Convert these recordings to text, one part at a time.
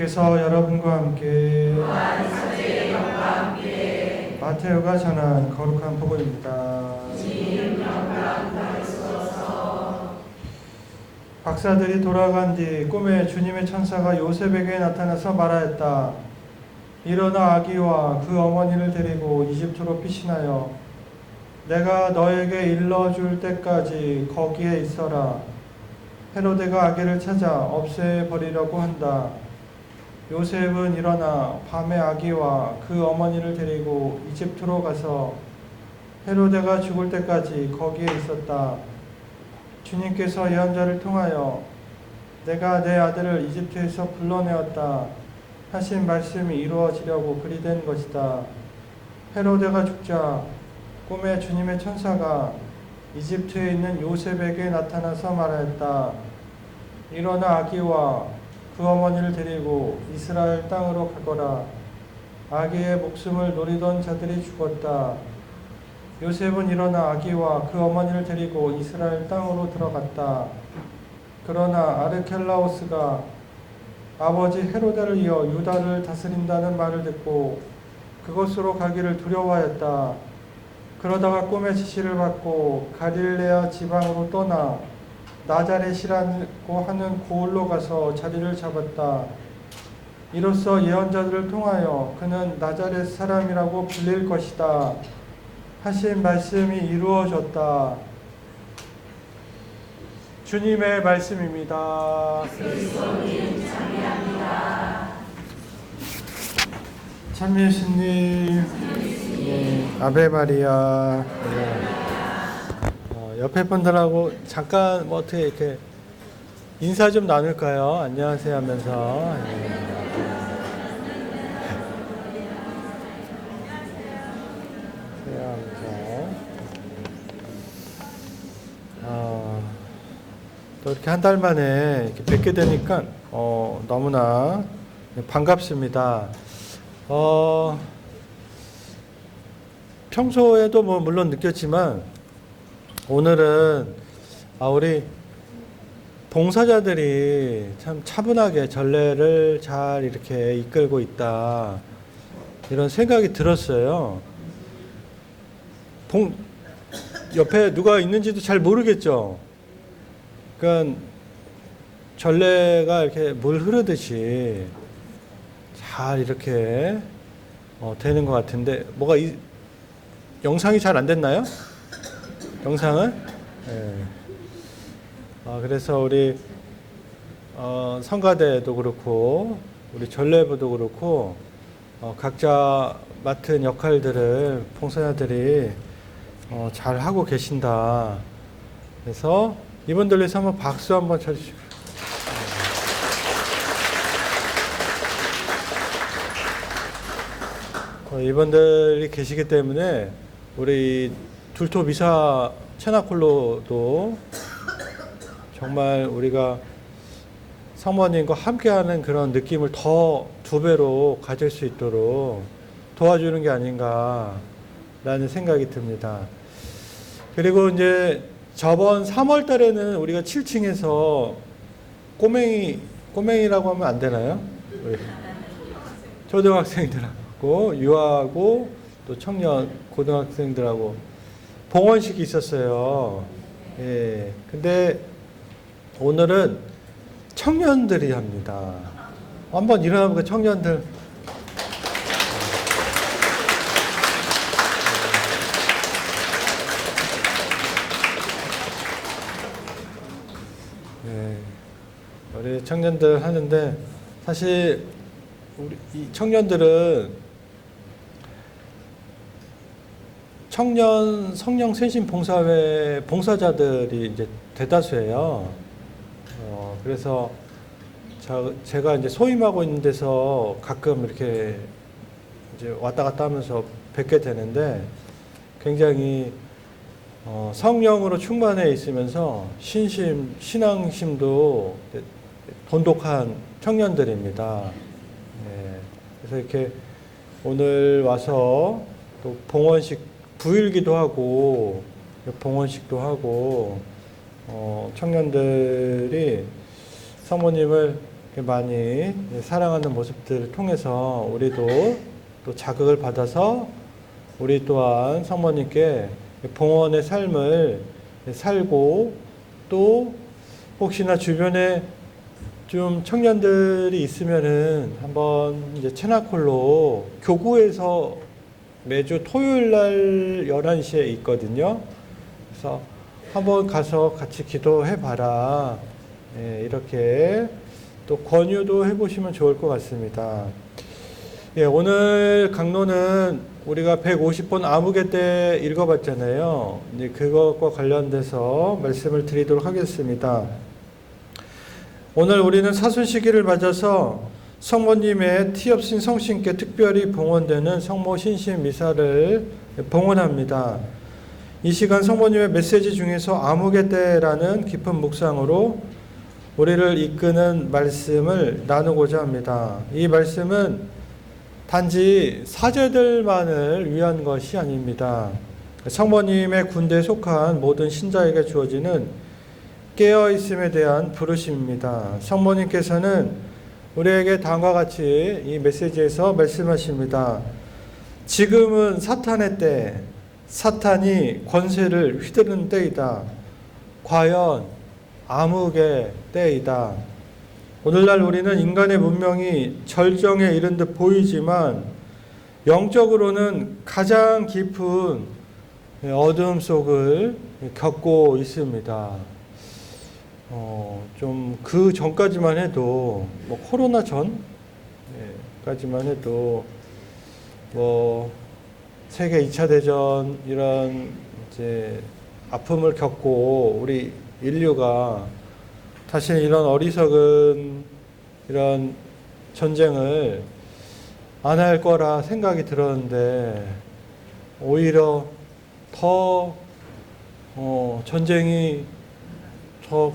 주님께서 여러분과 함께 마테오가 전한 거룩한 복음입니다. 박사들이 돌아간 뒤 꿈에 주님의 천사가 요셉에게 나타나서 말하였다. 일어나 아기와 그 어머니를 데리고 이집트로 피신하여 내가 너에게 일러줄 때까지 거기에 있어라. 헤로데가 아기를 찾아 없애 버리려고 한다. 요셉은 일어나 밤에 아기와 그 어머니를 데리고 이집트로 가서 헤로데가 죽을 때까지 거기에 있었다. 주님께서 예언자를 통하여 내가 내 아들을 이집트에서 불러내었다 하신 말씀이 이루어지려고 그리 된 것이다. 헤로데가 죽자 꿈에 주님의 천사가 이집트에 있는 요셉에게 나타나서 말하였다. 일어나 아기와 그 어머니를 데리고 이스라엘 땅으로 가거라. 아기의 목숨을 노리던 자들이 죽었다. 요셉은 일어나 아기와 그 어머니를 데리고 이스라엘 땅으로 들어갔다. 그러나 아르켈라오스가 아버지 헤로데를 이어 유다를 다스린다는 말을 듣고 그곳으로 가기를 두려워하였다. 그러다가 꿈의 지시를 받고 갈릴레아 지방으로 떠나 나자렛이라고 하는 고을로 가서 자리를 잡았다. 이로써 예언자들을 통하여 그는 나자렛 사람이라고 불릴 것이다. 하신 말씀이 이루어졌다. 주님의 말씀입니다. 참 예수님, 네, 아베 마리아. 네. 어, 옆에 분들하고 잠깐 뭐 어떻게 이렇게 인사 좀 나눌까요? 안녕하세요 하면서. 아, 또 이렇게 한 달 만에 이렇게 뵙게 되니까 어, 너무나 반갑습니다. 어, 평소에도 뭐 물론 느꼈지만 오늘은 아, 우리 봉사자들이 참 차분하게 전례를 잘 이렇게 이끌고 있다 이런 생각이 들었어요. 봉 옆에 누가 있는지도 잘 모르겠죠. 그러니까 전례가 이렇게 물 흐르듯이 잘 이렇게 어, 되는 것 같은데 뭐가 이, 영상이 잘 안 됐나요? 영상은? 예. 아, 그래서 우리 어, 성가대도 그렇고 우리 전례부도 그렇고 어, 각자 맡은 역할들을 봉사자들이 어, 잘 하고 계신다. 그래서 이분들 위해서 한번 박수 한번 쳐주십시오. 어, 이분들이 계시기 때문에 우리 둘토 미사 체나콜로도 정말 우리가 사모님과 함께하는 그런 느낌을 더 두 배로 가질 수 있도록 도와주는 게 아닌가라는 생각이 듭니다. 그리고 이제 저번 3월 달에는 우리가 7층에서 꼬맹이, 꼬맹이라고 하면 안 되나요? 초등학생들하고 유아하고 또 청년 고등학생들하고 봉헌식이 있었어요. 예. 근데 오늘은 청년들이 합니다. 한번 일어나보니까 청년들. 네. 우리 청년들 하는데 사실 우리 이 청년들은 청년 성령 쇄신 봉사회 봉사자들이 이제 대다수예요. 어, 그래서 저, 제가 이제 소임하고 있는 데서 가끔 이렇게 이제 왔다 갔다 하면서 뵙게 되는데 굉장히 어, 성령으로 충만해 있으면서 신심, 신앙심도 돈독한 청년들입니다. 네, 그래서 이렇게 오늘 와서 또 봉헌식 부일기도 하고 봉헌식도 하고 어, 청년들이 사모님을 많이 사랑하는 모습들을 통해서 우리도 또 자극을 받아서 우리 또한 성모님께 봉헌의 삶을 살고 또 혹시나 주변에 좀 청년들이 있으면은 한번 이제 체나콜로 교구에서 매주 토요일 날 11시에 있거든요. 그래서 한번 가서 같이 기도해 봐라. 예, 이렇게 또 권유도 해 보시면 좋을 것 같습니다. 예, 오늘 강론은 우리가 150번 아무개 때 읽어봤잖아요. 이제 그것과 관련돼서 말씀을 드리도록 하겠습니다. 오늘 우리는 사순 시기를 맞아서 성모님의 티 없인 성신께 특별히 봉헌되는 성모 신신 미사를 봉헌합니다. 이 시간 성모님의 메시지 중에서 아무개 때라는 깊은 묵상으로 우리를 이끄는 말씀을 나누고자 합니다. 이 말씀은 단지 사제들만을 위한 것이 아닙니다. 성모님의 군대에 속한 모든 신자에게 주어지는 깨어 있음에 대한 부르심입니다. 성모님께서는 우리에게 다음과 같이 이 메시지에서 말씀하십니다. 지금은 사탄의 때, 사탄이 권세를 휘두르는 때이다. 과연 암흑의 때이다. 오늘날 우리는 인간의 문명이 절정에 이른 듯 보이지만 영적으로는 가장 깊은 어둠 속을 겪고 있습니다. 어, 좀 그 전까지만 해도 뭐 코로나 전까지만 해도 뭐 세계 2차 대전 이런 이제 아픔을 겪고 우리 인류가 다시 이런 어리석은 이런 전쟁을 안 할 거라 생각이 들었는데 오히려 더 어, 전쟁이 더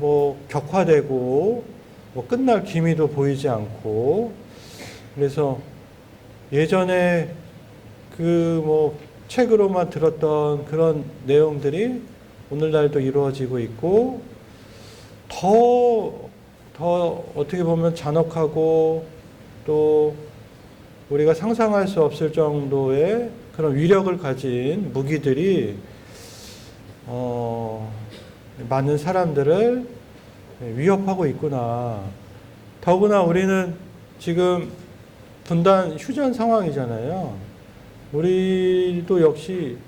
뭐 격화되고 뭐 끝날 기미도 보이지 않고 그래서 예전에 그 뭐 책으로만 들었던 그런 내용들이 오늘날도 이루어지고 있고 더, 더 어떻게 보면 잔혹하고 또 우리가 상상할 수 없을 정도의 그런 위력을 가진 무기들이 어, 많은 사람들을 위협하고 있구나. 더구나 우리는 지금 분단 휴전 상황이잖아요. 우리도 역시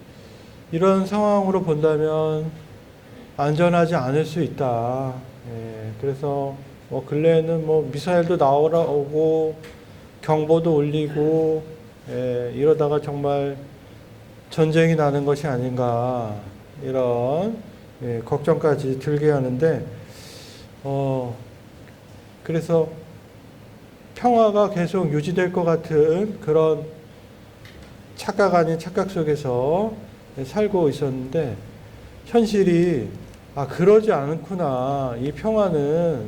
이런 상황으로 본다면 안전하지 않을 수 있다. 예, 그래서 뭐 근래에는 뭐 미사일도 나오고 경보도 울리고 예, 이러다가 정말 전쟁이 나는 것이 아닌가 이런 예, 걱정까지 들게 하는데 어 그래서 평화가 계속 유지될 것 같은 그런 착각 아닌 착각 속에서 살고 있었는데 현실이 아 그러지 않구나 이 평화는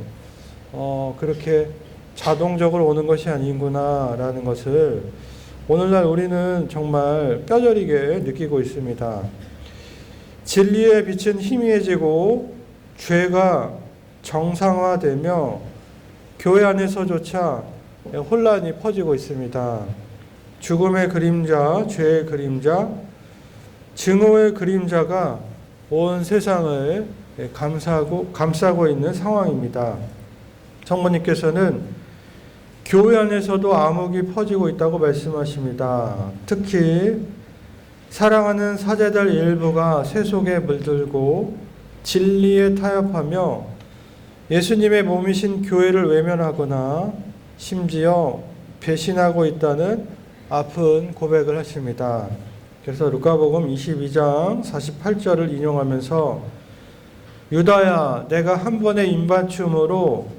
어 그렇게 자동적으로 오는 것이 아니구나라는 것을 오늘날 우리는 정말 뼈저리게 느끼고 있습니다. 진리의 빛은 희미해지고 죄가 정상화되며 교회 안에서조차 혼란이 퍼지고 있습니다. 죽음의 그림자, 죄의 그림자, 증오의 그림자가 온 세상을 감싸고, 감싸고 있는 상황입니다. 성모님께서는 교회 안에서도 암흑이 퍼지고 있다고 말씀하십니다. 특히 사랑하는 사제들 일부가 세 속에 물들고 진리에 타협하며 예수님의 몸이신 교회를 외면하거나 심지어 배신하고 있다는 아픈 고백을 하십니다. 그래서 루카복음 22장 48절을 인용하면서 유다야 내가 한 번의 임바춤으로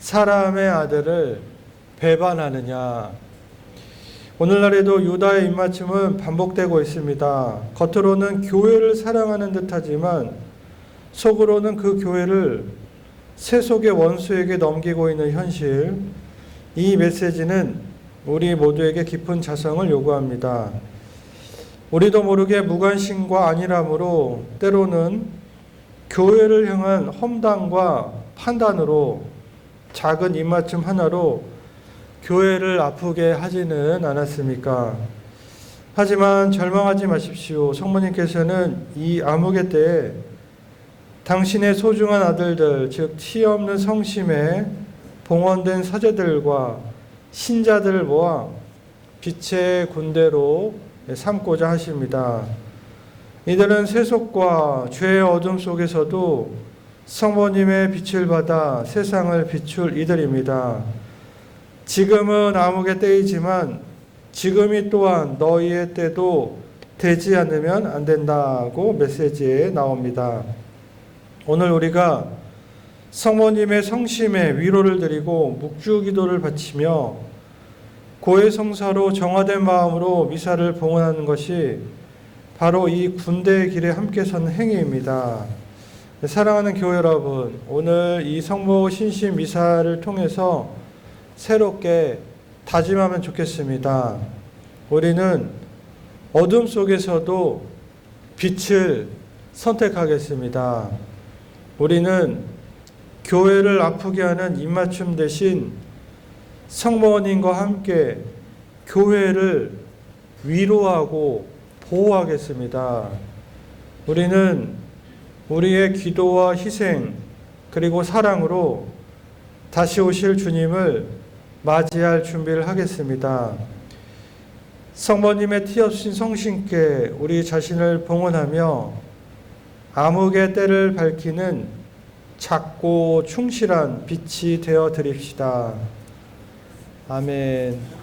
사람의 아들을 배반하느냐 오늘날에도 유다의 입맞춤은 반복되고 있습니다. 겉으로는 교회를 사랑하는 듯하지만 속으로는 그 교회를 세속의 원수에게 넘기고 있는 현실. 이 메시지는 우리 모두에게 깊은 자성을 요구합니다. 우리도 모르게 무관심과 안일함으로 때로는 교회를 향한 험담과 판단으로 작은 입맞춤 하나로 교회를 아프게 하지는 않았습니까? 하지만 절망하지 마십시오. 성모님께서는 이 암흑의 때에 당신의 소중한 아들들, 즉 티 없는 성심에 봉헌된 사제들과 신자들을 모아 빛의 군대로 삼고자 하십니다. 이들은 세속과 죄의 어둠 속에서도 성모님의 빛을 받아 세상을 비출 이들입니다. 지금은 암흑의 때이지만 지금이 또한 너희의 때도 되지 않으면 안 된다고 메시지에 나옵니다. 오늘 우리가 성모님의 성심에 위로를 드리고 묵주 기도를 바치며 고해 성사로 정화된 마음으로 미사를 봉헌하는 것이 바로 이 군대의 길에 함께 선 행위입니다. 사랑하는 교회 여러분, 오늘 이 성모 신심 미사를 통해서 새롭게 다짐하면 좋겠습니다. 우리는 어둠 속에서도 빛을 선택하겠습니다. 우리는 교회를 아프게 하는 입맞춤 대신 성모님과 함께 교회를 위로하고 보호하겠습니다. 우리는 우리의 기도와 희생 그리고 사랑으로 다시 오실 주님을 맞이할 준비를 하겠습니다. 성모님의 티 없인 성신께 우리 자신을 봉헌하며 암흑의 때를 밝히는 작고 충실한 빛이 되어 드립시다. 아멘.